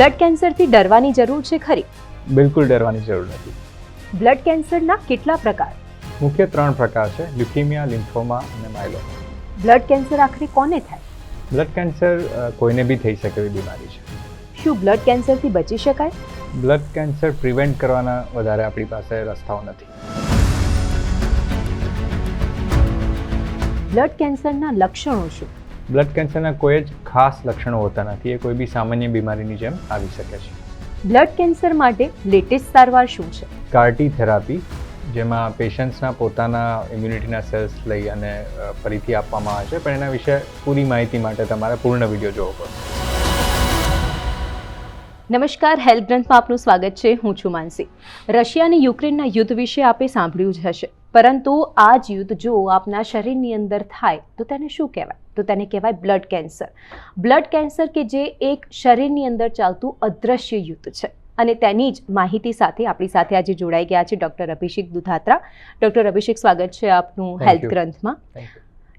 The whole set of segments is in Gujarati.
બ્લડ કેન્સરથી ડરવાની જરૂર છે ખરી? બિલકુલ ડરવાની જરૂર નથી. બ્લડ કેન્સરના કેટલા પ્રકાર? મુખ્ય ત્રણ પ્રકાર છે લ્યુકેમિયા લિમ્ફોમા અને માયલોમા. બ્લડ કેન્સર આખરે કોને થાય? બ્લડ કેન્સર કોઈને બી થઈ શકે એવી બીમારી છે. શું બ્લડ કેન્સરથી બચી શકાય? બ્લડ કેન્સર પ્રિવેન્ટ કરવાના વધારે આપણી પાસે રસ્તાઓ નથી. બ્લડ કેન્સરના લક્ષણો શું? બ્લડ કેન્સરના કોઈ જ ખાસ લક્ષણો હોતા નથી. એ કોઈ બી સામાન્ય બીમારીની જેમ આવી શકે છે. બ્લડ કેન્સર માટે લેટેસ્ટ સારવાર શું છે? કાર્ટી થેરાપી જેમાં પેશન્ટ્સના પોતાના ઇમ્યુનિટીના સેલ્સ લઈ અને ફરીથી આપવામાં આવે છે. પણ એના વિશે પૂરી માહિતી માટે તમારે પૂર્ણ વીડિયો જોવો પડશે. નમસ્કાર હેલ્થ ગ્રંથમાં આપનું સ્વાગત છે. હું છું માનસી. રશિયા અને યુક્રેનના યુદ્ધ વિશે આપે સાંભળ્યું જ હશે. પરંતુ આ જ યુદ્ધ જો આપના શરીરની અંદર થાય તો તેને શું કહેવાય? તો તેને કહેવાય બ્લડ કેન્સર. બ્લડ કેન્સર કે જે એક શરીરની અંદર ચાલતું અદ્રશ્ય યુદ્ધ છે. અને તેની જ માહિતી સાથે આપણી સાથે આજે જોડાઈ ગયા છે ડૉક્ટર અભિષેક દુધાત્રા. ડૉક્ટર અભિષેક સ્વાગત છે આપનું હેલ્થ ગ્રંથમાં.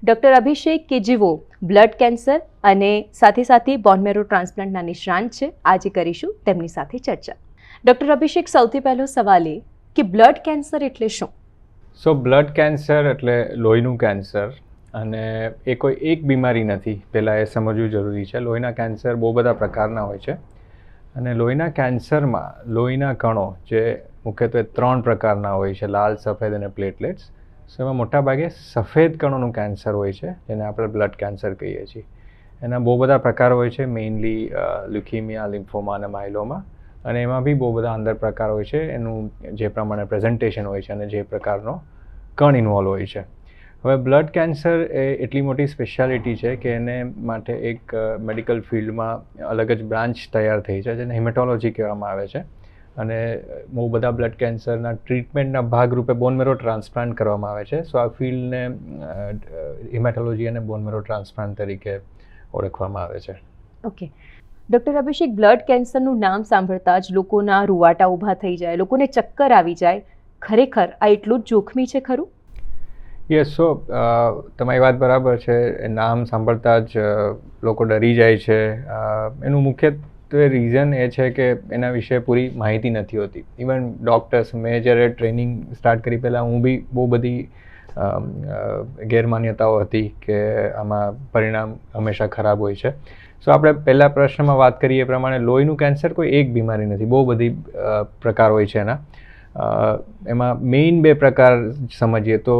ડૉક્ટર અભિષેક કે જેઓ બ્લડ કેન્સર અને સાથે સાથે બોનમેરો ટ્રાન્સપ્લાન્ટના નિષ્ણાંત છે આજે કરીશું તેમની સાથે ચર્ચા. ડૉક્ટર અભિષેક સૌથી પહેલો સવાલ એ કે બ્લડ કેન્સર એટલે શું? સો બ્લડ કેન્સર એટલે લોહીનું કેન્સર અને એ કોઈ એક બીમારી નથી. પહેલાં એ સમજવું જરૂરી છે. લોહીના કેન્સર બહુ બધા પ્રકારના હોય છે. અને લોહીના કેન્સરમાં લોહીના કણો જે મુખ્યત્વે ત્રણ પ્રકારના હોય છે, લાલ, સફેદ અને પ્લેટલેટ્સ. સો એમાં મોટાભાગે સફેદ કણોનું કેન્સર હોય છે, જેને આપણે બ્લડ કેન્સર કહીએ છીએ. એના બહુ બધા પ્રકાર હોય છે મેઇનલી લ્યુકીમિયા, લિમ્ફોમા અને માઇલોમા અને એમાં બી બહુ બધા અંદર પ્રકાર હોય છે. એનું જે પ્રમાણે પ્રેઝન્ટેશન હોય છે અને જે પ્રકારનો કણ ઇન્વોલ્વ હોય છે. હવે બ્લડ કેન્સર એ એટલી મોટી સ્પેશિયાલિટી છે કે એને માટે એક મેડિકલ ફિલ્ડમાં અલગ જ બ્રાન્ચ તૈયાર થઈ છે, જેને હિમેટોલોજી કહેવામાં આવે છે. અને બહુ બધા બ્લડ કેન્સરના ટ્રીટમેન્ટના ભાગરૂપે બોનમેરો ટ્રાન્સપ્લાન્ટ કરવામાં આવે છે. સો આ ફિલ્ડને હિમેટોલોજી અને બોનમેરો ટ્રાન્સપ્લાન્ટ તરીકે ઓળખવામાં આવે છે. ઓકે ડૉક્ટર અભિષેક બ્લડ કેન્સરનું નામ સાંભળતા જ લોકોના રૂવાટા ઊભા થઈ જાય, લોકોને ચક્કર આવી જાય. ખરેખર આ એટલું જ જોખમી છે ખરું? યસ સો તમારી વાત બરાબર છે. નામ સાંભળતા જ લોકો ડરી જાય છે. એનું મુખ્યત્વે રીઝન એ છે કે એના વિશે પૂરી માહિતી નથી હોતી. ઇવન ડૉક્ટર્સ મેં જ્યારે ટ્રેનિંગ સ્ટાર્ટ કરી પહેલાં, હું બી બહુ બધી ગેરમાન્યતાઓ હતી કે આમાં પરિણામ હંમેશા ખરાબ હોય છે. સો આપણે પહેલા પ્રશ્નમાં વાત કરીએ એ પ્રમાણે, લોહીનું કેન્સર કોઈ એક બીમારી નથી. બહુ બધી પ્રકાર હોય છે એના. એમાં મેઇન બે પ્રકાર સમજીએ તો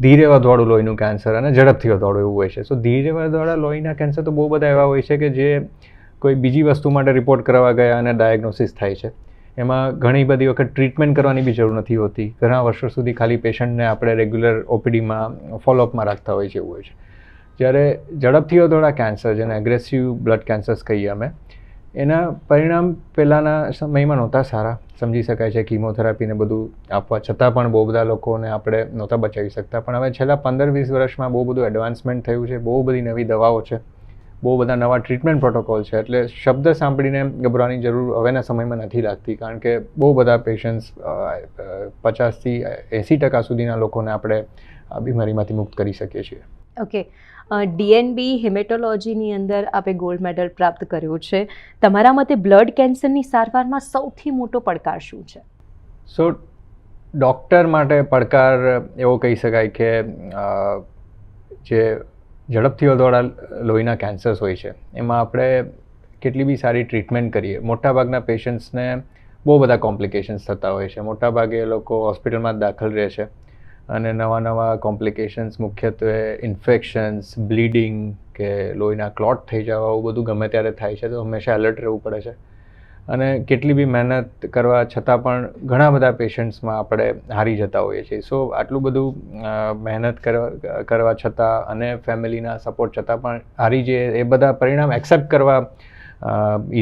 ધીરે વધવાળું લોહીનું કેન્સર અને ઝડપથી વધવાળું એવું હોય છે. સો ધીરે વધવાળા લોહીના કેન્સર તો બહુ બધા એવા હોય છે કે જે કોઈ બીજી વસ્તુ માટે રિપોર્ટ કરવા ગયા અને ડાયગ્નોસિસ થાય છે. એમાં ઘણી બધી વખત ટ્રીટમેન્ટ કરવાની બી જરૂર નથી હોતી. ઘણા વર્ષો સુધી ખાલી પેશન્ટને આપણે રેગ્યુલર ઓપીડીમાં ફોલોઅપમાં રાખતા હોય છે એવું હોય છે. જ્યારે ઝડપથી વધવાળા કેન્સર જેને એગ્રેસિવ બ્લડ કેન્સર્સ કહીએ અમે એના પરિણામ પહેલાંના સમયમાં નહોતા સારા. સમજી શકાય છે, કીમોથેરાપીને બધું આપવા છતાં પણ બહુ બધા લોકોને આપણે નહોતા બચાવી શકતા. પણ હવે છેલ્લા પંદર વીસ વર્ષમાં બહુ બધું એડવાન્સમેન્ટ થયું છે, બહુ બધી નવી દવાઓ છે, બહુ બધા નવા ટ્રીટમેન્ટ પ્રોટોકોલ છે. એટલે શબ્દ સાંભળીને ગભરાવાની જરૂર હવેના સમયમાં નથી લાગતી, કારણ કે બહુ બધા પેશન્ટ્સ પચાસથી એંસી ટકા સુધીના લોકોને આપણે બીમારીમાંથી મુક્ત કરી શકીએ છીએ. ઓકે ડીએનબી હિમેટોલોજીની અંદર આપે ગોલ્ડ મેડલ પ્રાપ્ત કર્યો છે. તમારા મતે બ્લડ કેન્સરની સારવારમાં સૌથી મોટો પડકાર શું છે? સો ડૉક્ટર માટે પડકાર એવો કહી શકાય કે જે ઝડપથી વધવાળા લોહીના કેન્સર્સ હોય છે, એમાં આપણે કેટલી બી સારી ટ્રીટમેન્ટ કરીએ. મોટાભાગના પેશન્ટ્સને બહુ બધા કોમ્પ્લિકેશન્સ થતા હોય છે. મોટાભાગે એ લોકો હોસ્પિટલમાં જ દાખલ રહે છે. અને નવા નવા કોમ્પ્લિકેશન્સ મુખ્યત્વે ઇન્ફેક્શન્સ બ્લીડિંગ કે લોહીના ક્લોટ થઈ જવા એવું બધું ગમે ત્યારે થાય છે, તો હંમેશા એલર્ટ રહેવું પડે છે. અને કેટલી બી મહેનત કરવા છતાં પણ ઘણા બધા પેશન્ટ્સમાં આપણે હારી જતા હોઈએ છીએ. સો આટલું બધું મહેનત કરવા કરવા છતાં અને ફેમિલીના સપોર્ટ છતાં પણ હારી જઈએ, એ બધા પરિણામ એક્સેપ્ટ કરવા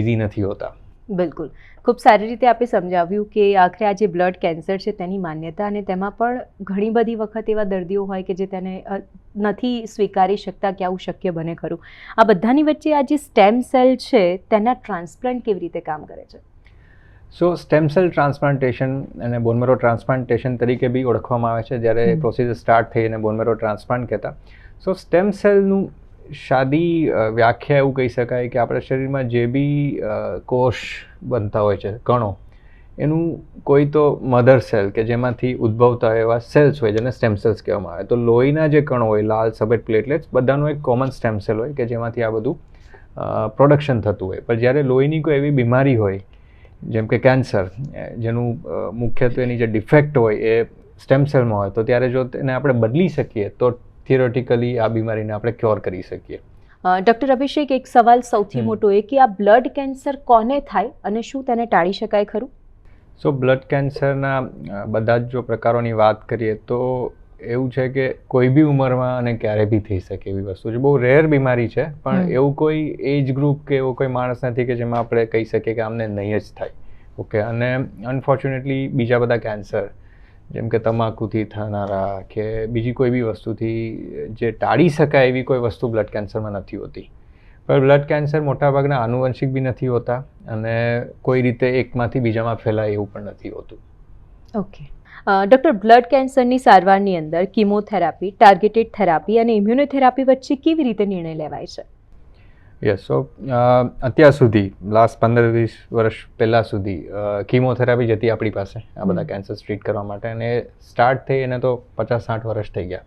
ઇઝી નથી હોતા. બિલકુલ. ખૂબ સારી રીતે આપે સમજાવ્યું કે આખરે આ જે બ્લડ કેન્સર છે તેની માન્યતા અને તેમાં પણ ઘણી બધી વખત એવા દર્દીઓ હોય કે જે તેને નથી સ્વીકારી શકતા કે આવું શક્ય બને ખરું. આ બધાની વચ્ચે આ જે સ્ટેમ સેલ છે તેના ટ્રાન્સપ્લાન્ટ કેવી રીતે કામ કરે છે? સો સ્ટેમ સેલ ટ્રાન્સપ્લાન્ટેશન અને બોનમેરો ટ્રાન્સપ્લાન્ટેશન તરીકે બી ઓળખવામાં આવે છે. જ્યારે પ્રોસીજર સ્ટાર્ટ થઈ અને બોનમેરો ટ્રાન્સપ્લાન્ટ કહેતા. સો સ્ટેમ સેલનું સાદી વ્યાખ્યા એવું કહી શકાય કે આપણા શરીરમાં જે બી કોષ બનતા હોય છે, કણો, એનું કોઈ તો મધર સેલ કે જેમાંથી ઉદ્ભવતા હોય એવા સેલ્સ હોય જેને સ્ટેમ સેલ્સ કહેવામાં આવે. તો લોહીના જે કણો હોય, લાલ સફેદ પ્લેટલેટ્સ, બધાનું એક કોમન સ્ટેમ સેલ હોય કે જેમાંથી આ બધું પ્રોડક્શન થતું હોય. પણ જ્યારે લોહીની કોઈ એવી બીમારી હોય, જેમ કે કેન્સર જેનું મુખ્યત્વે એની જે ડિફેક્ટ હોય એ સ્ટેમ સેલમાં હોય, તો ત્યારે જો તેને આપણે બદલી શકીએ, તો થિયોરેટિકલી આ બીમારીને આપણે ક્યોર કરી શકીએ. ડૉક્ટર અભિષેક એક સવાલ સૌથી મોટો એ કે આ બ્લડ કેન્સર કોને થાય અને શું તેને ટાળી શકાય ખરું? સો બ્લડ કેન્સરના બધા જ જો પ્રકારોની વાત કરીએ તો એવું છે કે કોઈ બી ઉંમરમાં અને ક્યારે બી થઈ શકે એવી વસ્તુ છે. બહુ રેર બીમારી છે પણ એવું કોઈ એજ ગ્રુપ કે એવો કોઈ માણસ નથી કે જેમાં આપણે કહી શકીએ કે આમને નહીં જ થાય. ઓકે અને અનફોર્ચ્યુનેટલી બીજા બધા કેન્સર જેમ કે તમાકુથી થનારા કે બીજી કોઈ બી વસ્તુથી, જે ટાળી શકાય એવી કોઈ વસ્તુ બ્લડ કેન્સરમાં નથી હોતી. પણ બ્લડ કેન્સર મોટાભાગના આનુવંશિક બી નથી હોતા અને કોઈ રીતે એકમાંથી બીજામાં ફેલાય એવું પણ નથી હોતું. ઓકે. ડૉક્ટર બ્લડ કેન્સરની સારવારની અંદર કિમોથેરાપી ટાર્ગેટેડ થેરાપી અને ઇમ્યુનોથેરાપી વચ્ચે કેવી રીતે નિર્ણય લેવાય છે? યસ સો અત્યાર સુધી લાસ્ટ પંદર વીસ વર્ષ પહેલાં સુધી કીમોથેરાપી જતી આપણી પાસે આ બધા. કેન્સર ટ્રીટ કરવા માટે અને સ્ટાર્ટ થઈ એને તો પચાસ સાઠ વર્ષ થઈ ગયા.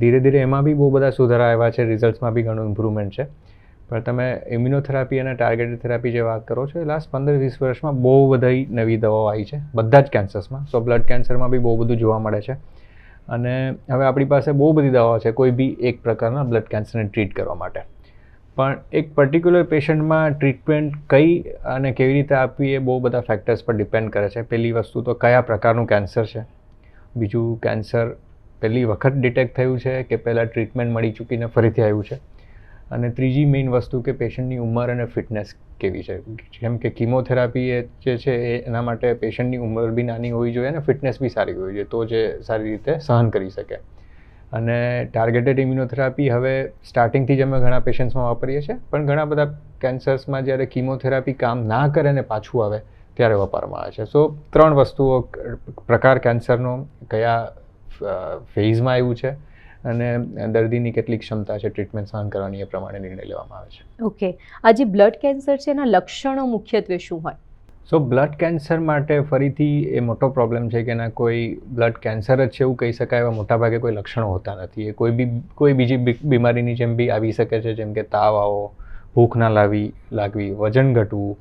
ધીરે ધીરે એમાં બી બહુ બધા સુધારા આવ્યા છે રિઝલ્ટ્સમાં બી ઘણું ઇમ્પ્રુવમેન્ટ છે. પણ તમે ઇમ્યુનોથેરાપી અને ટાર્ગેટેડ થેરાપી જે વાત કરો છો એ લાસ્ટ પંદર વીસ વર્ષમાં બહુ બધી નવી દવાઓ આવી છે બધા જ કેન્સર્સમાં સો બ્લડ કેન્સરમાં બી બહુ બધું જોવા મળે છે. અને હવે આપણી પાસે બહુ બધી દવાઓ છે કોઈ બી એક પ્રકારના બ્લડ કેન્સરને ટ્રીટ કરવા માટે. પણ એક પર્ટિક્યુલર પેશન્ટમાં ટ્રીટમેન્ટ કઈ અને કેવી રીતે આપવી એ બહુ બધા ફેક્ટર્સ પર ડિપેન્ડ કરે છે. પહેલી વસ્તુ તો કયા પ્રકારનું કેન્સર છે? બીજું કેન્સર પહેલી વખત ડિટેક્ટ થયું છે કે પહેલાં ટ્રીટમેન્ટ મળી ચૂકીને ફરીથી આવ્યું છે? અને ત્રીજી મેઇન વસ્તુ કે પેશન્ટની ઉંમર અને ફિટનેસ કેવી છે? જેમ કે કિમોથેરાપી એ જે છે એ એના માટે પેશન્ટની ઉંમર બી નાની હોવી જોઈએ અને ફિટનેસ બી સારી હોવી જોઈએ. તો જે સારી રીતે સહન કરી શકે. અને ટાર્ગેટેડ ઇમ્યુનોથેરાપી હવે સ્ટાર્ટિંગથી જ અમે ઘણા પેશન્ટ્સમાં વાપરીએ છીએ, પણ ઘણા બધા કેન્સર્સમાં જ્યારે કિમોથેરાપી કામ ના કરે ને પાછું આવે, ત્યારે વાપરવામાં આવે છે. સો ત્રણ વસ્તુઓ પ્રકાર કેન્સરનો કયા ફેઝમાં આવ્યું છે અને દર્દીની કેટલી ક્ષમતા છે ટ્રીટમેન્ટ સહન કરવાની એ પ્રમાણે નિર્ણય લેવામાં આવે છે. ઓકે આ જે બ્લડ કેન્સર છે, એના લક્ષણો મુખ્યત્વે શું હોય? સો બ્લડ કેન્સર માટે ફરીથી એ મોટો પ્રોબ્લેમ છે કે એના કોઈ બ્લડ કેન્સર જ છે એવું કહી શકાય, એવા મોટાભાગે કોઈ લક્ષણો હોતા નથી. એ કોઈ બી, કોઈ બીજી બીમારીની જેમ બી આવી શકે છે, જેમ કે તાવ આવો, ભૂખ ના લાવી, લાગવી, વજન ઘટવું.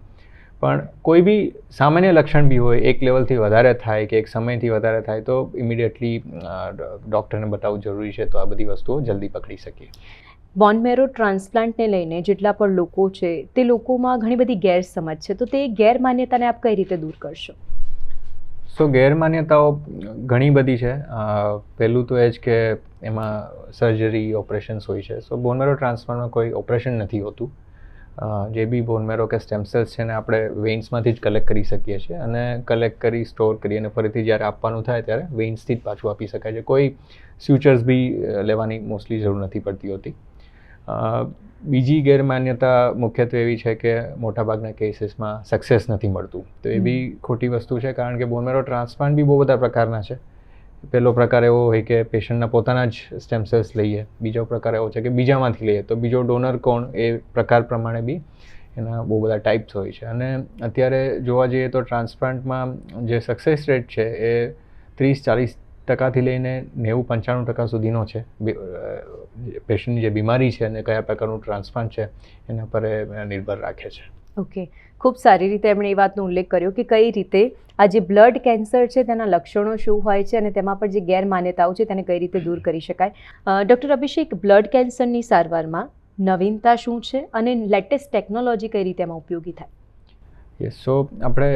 પણ કોઈ બી સામાન્ય લક્ષણ બી હોય, એક લેવલથી વધારે થાય કે એક સમયથી વધારે થાય, તો ઇમિડિયેટલી ડૉક્ટરને બતાવવું જરૂરી છે, તો આ બધી વસ્તુઓ જલ્દી પકડી શકીએ. બોન મેરો ટ્રાન્સપ્લાન્ટને લઈને જેટલા પણ લોકો છે, તે લોકોમાં ઘણી બધી ગેરસમજ છે. તો તે ગેરમાન્યતાને આપ કઈ રીતે દૂર કરશો? સો ગેરમાન્યતાઓ ઘણી બધી છે. પહેલું તો એ જ કે એમાં સર્જરી ઓપરેશન્સ હોય છે. સો બોનમેરો ટ્રાન્સફરમાં કોઈ ઓપરેશન નથી હોતું. જે બી બોનમેરો કે સ્ટેમ સેલ્સ છે ને આપણે વેઇન્સમાંથી જ કલેક્ટ કરી શકીએ છીએ અને કલેક્ટ કરી સ્ટોર કરી અને ફરીથી જ્યારે આપવાનું થાય ત્યારે વેઇન્સથી જ પાછું આપી શકાય છે. કોઈ ફ્યુચર્સ બી લેવાની મોસ્ટલી જરૂર નથી પડતી હોતી. બીજી ગેરમાન્યતા મુખ્યત્વે એવી છે કે મોટાભાગના કેસીસમાં સક્સેસ નથી મળતું. તો એ બી ખોટી વસ્તુ છે કારણ કે બોનમેરો ટ્રાન્સપ્લાન્ટ બી બહુ બધા પ્રકારના છે. પહેલો પ્રકાર એવો હોય કે પેશન્ટના પોતાના જ સ્ટેમ સેલ્સ લઈએ. બીજો પ્રકાર એવો છે કે બીજામાંથી લઈએ. તો બીજો ડોનર કોણ? એ પ્રકાર પ્રમાણે બી એના બહુ બધા ટાઈપ્સ હોય છે. અને અત્યારે જોવા જઈએ તો ટ્રાન્સપ્લાન્ટમાં જે સક્સેસ રેટ છે એ ત્રીસ ચાલીસ ટકાથી લઈને નેવું પંચાણું ટકા સુધીનો છે. પેશન્ટની જે બીમારી છે અને કયા પ્રકારનું ટ્રાન્સપ્લાન્ટ છે, એના પર નિર્ભર રાખે છે. ઓકે. ખૂબ સારી રીતે એમણે એ વાતનો ઉલ્લેખ કર્યો કે કઈ રીતે આ જે બ્લડ કેન્સર છે તેના લક્ષણો શું હોય છે અને તેમાં પણ જે ગેરમાન્યતાઓ છે તેને કઈ રીતે દૂર કરી શકાય. ડૉક્ટર અભિષેક, બ્લડ કેન્સરની સારવારમાં નવીનતા શું છે અને લેટેસ્ટ ટેકનોલોજી કઈ રીતે એમાં ઉપયોગી થાય? યસ સો આપણે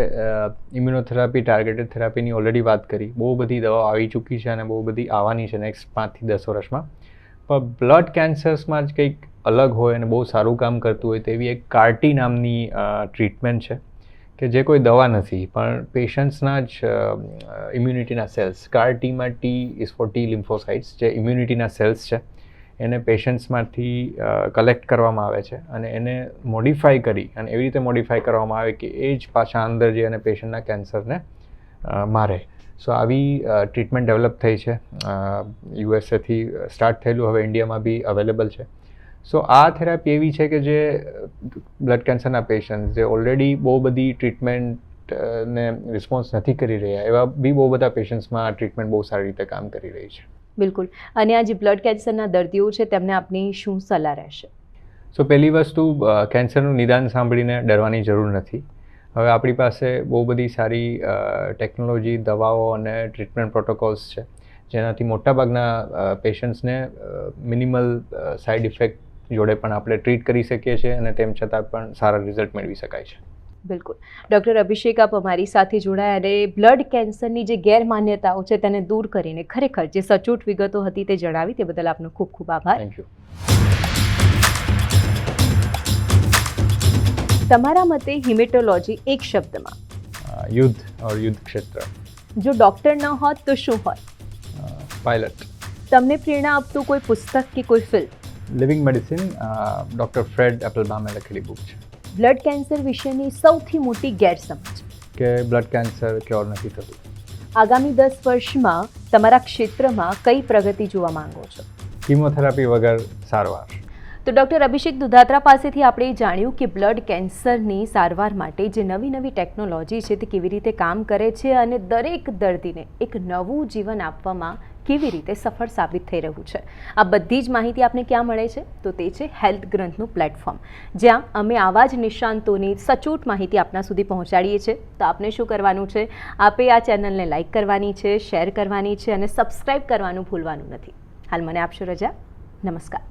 ઇમ્યુનોથેરાપી ટાર્ગેટેડ થેરાપીની ઓલરેડી વાત કરી. બહુ બધી દવાઓ આવી ચૂકી છે અને બહુ બધી આવવાની છે નેક્સ્ટ પાંચથી દસ વર્ષમાં. પણ બ્લડ કેન્સર્સમાં જ કંઈક અલગ હોય અને બહુ સારું કામ કરતું હોય તેવી એક કાર્ટી નામની ટ્રીટમેન્ટ છે કે જે કોઈ દવા નથી. પણ પેશન્ટ્સના જ ઇમ્યુનિટીના cells કાર્ટીમાં T is for T lymphocytes જે ઇમ્યુનિટીના સેલ્સ છે એને પેશન્ટ્સમાંથી કલેક્ટ કરવામાં આવે છે અને એને મોડિફાઈ કરી અને એવી રીતે મોડિફાઈ કરવામાં આવે કે એ જ પાછા અંદર જે અને પેશન્ટના કેન્સરને મારે. સો આવી ટ્રીટમેન્ટ ડેવલપ થઈ છે. યુએસએથી સ્ટાર્ટ થયેલું, હવે ઇન્ડિયામાં બી અવેલેબલ છે. સો આ થેરાપી એવી છે કે જે બ્લડ કેન્સરના પેશન્ટ જે ઓલરેડી બહુ બધી ટ્રીટમેન્ટ ને રિસ્પોન્સ નથી કરી રહ્યા, એવા બી બહુ બધા પેશન્ટ્સમાં આ ટ્રીટમેન્ટ બહુ સારી રીતે કામ કરી રહી છે. બિલકુલ. અને આ જે બ્લડ કેન્સરના દર્દીઓ છે, તેમને આપની શું સલાહ રહેશે? સો પહેલી વસ્તુ કેન્સરનું નિદાન સાંભળીને ડરવાની જરૂર નથી. હવે આપણી પાસે બહુ બધી સારી ટેકનોલોજી દવાઓ અને ટ્રીટમેન્ટ પ્રોટોકોલ્સ છે. જેનાથી મોટાભાગના પેશન્ટ્સને મિનિમલ સાઇડ ઇફેક્ટ જોડે પણ આપણે ટ્રીટ કરી શકીએ છીએ અને તેમ છતાં પણ સારા રિઝલ્ટ મેળવી શકાય છે. બિલકુલ. ડૉક્ટર અભિષેક આપ અમારી સાથે જોડાયા અને બ્લડ કેન્સરની જે ગેરમાન્યતાઓ છે તેને દૂર કરીને ખરેખર જે સચોટ વિગતો હતી તે જણાવી તે બદલ આપનો ખૂબ ખૂબ આભાર. થેન્ક યુ તમારા મતે હિમેટોલોજી એક શબ્દમાં? યુદ્ધ ઓર યુદ્ધ ક્ષેત્ર. જો ડૉક્ટર ન હોત તો શું હોત? પાયલટ તમને પ્રેરણા આપતું કોઈ પુસ્તક કે કોઈ film living medicine doctor Fred એપલબામે લખેલી બુક છે. બ્લડ કેન્સર વિશેની સૌથી મોટી ગેરસમજ. કે બ્લડ કેન્સર ક્યોર નથી થતું. આગામી દસ વર્ષમાં તમારા ક્ષેત્રમાં કઈ પ્રગતિ જોવા માંગો છો? કિમોથેરાપી વગર સારવાર. તો ડૉક્ટર અભિષેક દુધાત્રા પાસેથી આપણે જાણ્યું કે બ્લડ કેન્સરની સારવાર માટે જે નવી નવી ટેકનોલોજી છે તે કેવી રીતે કામ કરે છે અને દરેક દર્દીને એક નવું જીવન આપવામાં કેવી રીતે સફળ સાબિત થઈ રહ્યું છે? આ બધી જ માહિતી આપને ક્યાં મળે છે? તો તે છે હેલ્થ ગ્રંથનું પ્લેટફોર્મ, જ્યાં અમે આવા જ નિષ્ણાંતોની સચોટ માહિતી આપના સુધી પહોંચાડીએ છીએ. તો આપને શું કરવાનું છે? આપે આ ચેનલને લાઇક કરવાની છે, શેર કરવાની છે અને સબસ્ક્રાઇબ કરવાનું ભૂલવાનું નથી. હાલ મને આપશો રજા? નમસ્કાર.